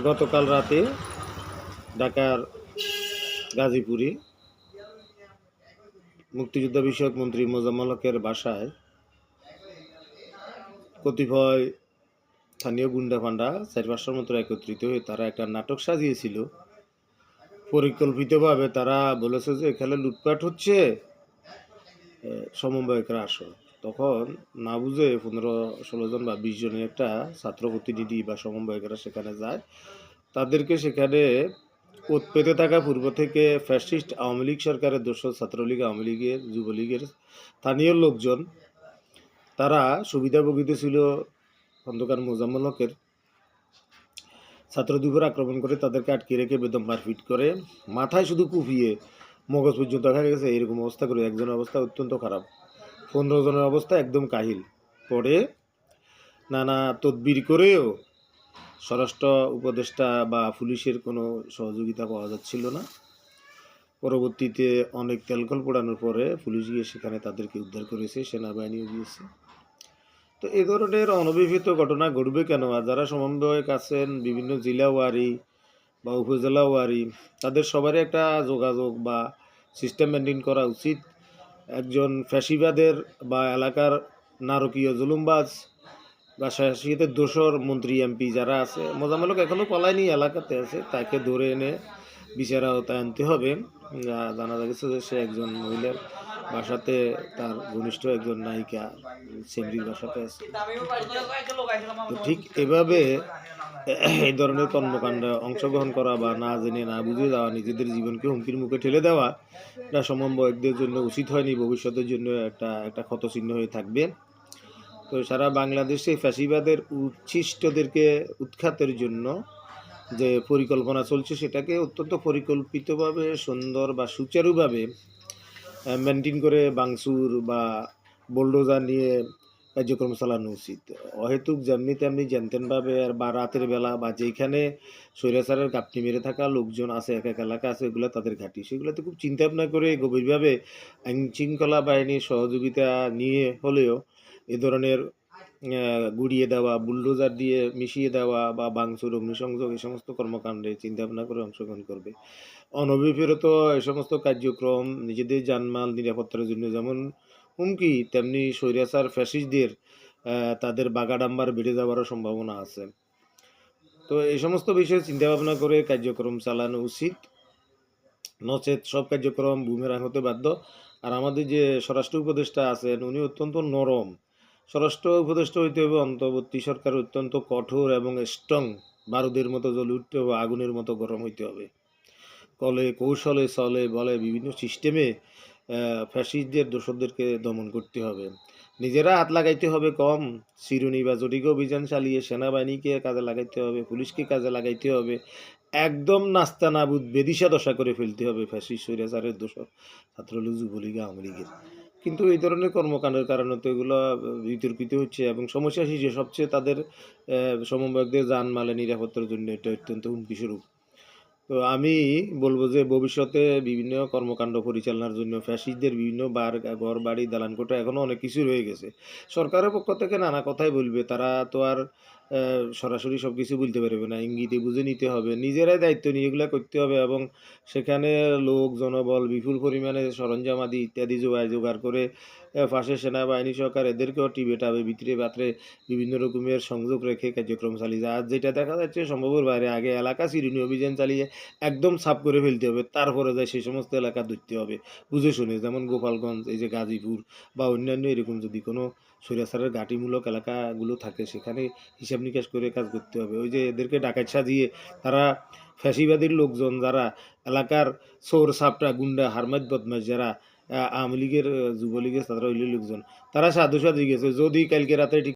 গতকাল রাতে ঢাকার গাজীপুরে মুক্তিযোদ্ধা বিষয়ক মন্ত্রী মোজাম্মেল হকের বাসায় কতিপয় স্থানীয় গুন্ডা ফান্ডা চার পাঁচটার মতো একত্রিত হয়ে তারা একটা নাটক সাজিয়েছিল। পরিকল্পিতভাবে তারা বলেছে যে এখানে লুটপাট হচ্ছে। সমন্বয়করা আসো। তখন না বুঝে পনেরো, ষোলো জন বা বিশ জনের একটা ছাত্র প্রতিনিধি বা সমন্বয়করা সেখানে যায়। তাদেরকে সেখানে ওত পেতে থাকা পূর্ব থেকে ফ্যাসিস্ট আওয়ামী লীগ সরকারের দোষ ছাত্রলীগ, আওয়ামী লীগের, যুবলীগের স্থানীয় লোকজন। তারা সুবিধাভোগিত ছিল খন্দকার মোজাম্মল হকের। ছাত্র দুপুর আক্রমণ করে তাদেরকে আটকে রেখে বেদম মারপিট করে। মাথায় শুধু কুপিয়ে মগজ পর্যন্ত দেখা গেছে এরকম অবস্থা করে একজনের অবস্থা অত্যন্ত খারাপ। পনেরো জনের অবস্থা একদম কাহিল। পরে নানা তদবির করেও স্বরাষ্ট্র উপদেষ্টা বা পুলিশের কোনো সহযোগিতা পাওয়া যাচ্ছিল না। পরবর্তীতে অনেক তেলকল পোড়ানোর পরে পুলিশ গিয়ে সেখানে তাদেরকে উদ্ধার করেছে, সেনাবাহিনীও গিয়েছে। তো এ ধরনের অনভিহিত ঘটনা ঘটবে কেন? আর যারা সমন্বয়ক আছেন, বিভিন্ন জেলা ওয়ারি বা উপজেলা ওয়ারি তাদের সবারই একটা যোগাযোগ বা সিস্টেম মেনটেন করা উচিত। একজন ফ্যাসিবাদের বা এলাকার নারকীয় জুলুমবাজ বা শাসিতের দোসর মন্ত্রী, এমপি যারা আছে মোজামেলক এখনও পলায়নি, এলাকাতে আছে, তাকে ধরে এনে বিচার আওতায় আনতে হবে। জানা গেছে যে সে একজন মহিলার বাসাতে, তার ঘনিষ্ঠ একজন নায়িকা, সেমরির বাসাতে আছে। ঠিক এভাবে এই ধরনের কর্মকাণ্ডে অংশগ্রহণ করা বা না জেনে না বুঝে যাওয়া নিজেদের জীবনকে হুমকির মুখে ঠেলে দেওয়া, এটা সমন্বয়কদের জন্য উচিত হয়নি, ভবিষ্যতের জন্য একটা একটা ক্ষতচিহ্ন হয়ে থাকবে। তো সারা বাংলাদেশে ফ্যাসিবাদের উচ্ছিষ্টদেরকে উৎখাতের জন্য যে পরিকল্পনা চলছে, সেটাকে অত্যন্ত পরিকল্পিতভাবে, সুন্দর বা সুচারুভাবে মেনটেন করে বাংসুর বা বোল্ডোজার নিয়ে কার্যক্রম চালানো উচিত। অহেতুক যেমনি তেমনি জানতেনভাবে আর বা রাতের বেলা বা যেখানে স্বৈরাচারের কাপটি মেরে থাকা লোকজন আছে, এক এক এলাকা আছে এগুলো তাদের ঘাঁটি। সেগুলোতে খুব চিন্তা ভাবনা করে গভীরভাবে আইন শৃঙ্খলা বাহিনীর সহযোগিতা নিয়ে হলেও এ ধরনের গুড়িয়ে দেওয়া, বুলডোজার দিয়ে মিশিয়ে দেওয়া বা বাংসুর অগ্নিসংযোগ এই সমস্ত কর্মকাণ্ডে চিন্তা ভাবনা করে অংশগ্রহণ করবে। অনভিপ্রেত এই সমস্ত কার্যক্রম নিজেদের জানমাল নিরাপত্তার জন্য যেমন হুমকি, তেমনি স্বৈরাচার ফ্যাসিস্টদের তাদের বাগাডাম্বার বেড়ে যাওয়ারও সম্ভাবনা আছে। তো এই সমস্ত বিষয়ে চিন্তা ভাবনা করে কার্যক্রম চালানো উচিত। নচেত সব কার্যক্রম বুমেরাং হতে বাধ্য। আর আমাদের যে স্বরাষ্ট্র উপদেষ্টা আছেন, উনি অত্যন্ত নরম। স্বরাষ্ট্র উপদেষ্টা হইতে হবে অন্তর্বর্তী সরকার অত্যন্ত কঠোর এবং স্ট্রং বারুদের মতো জ্বলে উঠতে হবে, আগুনের মতো গরম হইতে হবে। কলে কৌশলে চলে বলে বিভিন্ন সিস্টেমে ফ্যাসিস্টদের দোষরদেরকে দমন করতে হবে। নিজেরা হাত লাগাইতে হবে কম চিরুনি বা জটিক অভিযান চালিয়ে সেনাবাহিনীকে কাজে লাগাইতে হবে পুলিশকে কাজে লাগাইতে হবে। একদম নাস্তা নাবুদ বেদিশা দশা করে ফেলতে হবে ফ্যাসিস্ট স্বৈরাচারের দোষর ছাত্রলীগ যুবলীগ আওয়ামী কিন্তু এই ধরনের কর্মকাণ্ডের কারণে তো এগুলো বিতর্কিত হচ্ছে এবং সমস্যা শিশু সবচেয়ে তাদের আহ, সমন্বয়কদের যানমালের নিরাপত্তার জন্য এটা অত্যন্ত হুমকি স্বরূপ। তো আমি বলব যে ভবিষ্যতে বিভিন্ন কর্মকাণ্ড পরিচালনার জন্য ফ্যাসিস্টদের বিভিন্ন বার, ঘর, বাড়ি দালানকোটা এখনও অনেক কিছু রয়ে গেছে। সরকারের পক্ষ থেকে নানা কথাই বলবে, তারা তো আর সরাসরি সব কিছু বলতে পারবে না। ইঙ্গিতে বুঝে নিতে হবে। নিজেরাই দায়িত্ব নিয়ে এগুলো করতে হবে এবং সেখানে লোক, জনবল, বিপুল পরিমাণে সরঞ্জাম আদি ইত্যাদি জোগাড় জোগাড় করে পাশে সেনাবাহিনী সরকার এদেরকেও টিবে টাবে, ভিতরে পাত্রে বিভিন্ন রকমের সংযোগ রেখে কার্যক্রম চালিয়ে যায়। আর যেটা দেখা যাচ্ছে সম্ভবের বাইরে আগে এলাকা চিরুনি অভিযান চালিয়ে একদম সাফ করে ফেলতে হবে। তারপরে যায় সেই সমস্ত এলাকা ধরতে হবে। বুঝে শুনে, যেমন গোপালগঞ্জ, এই যে গাজীপুর বা অন্যান্য এরকম যদি কোনো স্বৈরাচারের ঘাটিমূলক এলাকাগুলো থাকে, সেখানে হিসাব নিকাশ করে কাজ করতে হবে। ওই যে এদেরকে ডাকাত সাজিয়ে তারা ফ্যাসিবাদীর লোকজন যারা এলাকার চোর, সাপটা, গুন্ডা হারমাত বদমাস যারা আওয়ামী লীগের যুবলীগের তারা হইলে লোকজন, তারা সাধু সাধু গেছে। যদি কালকে রাতে ঠিক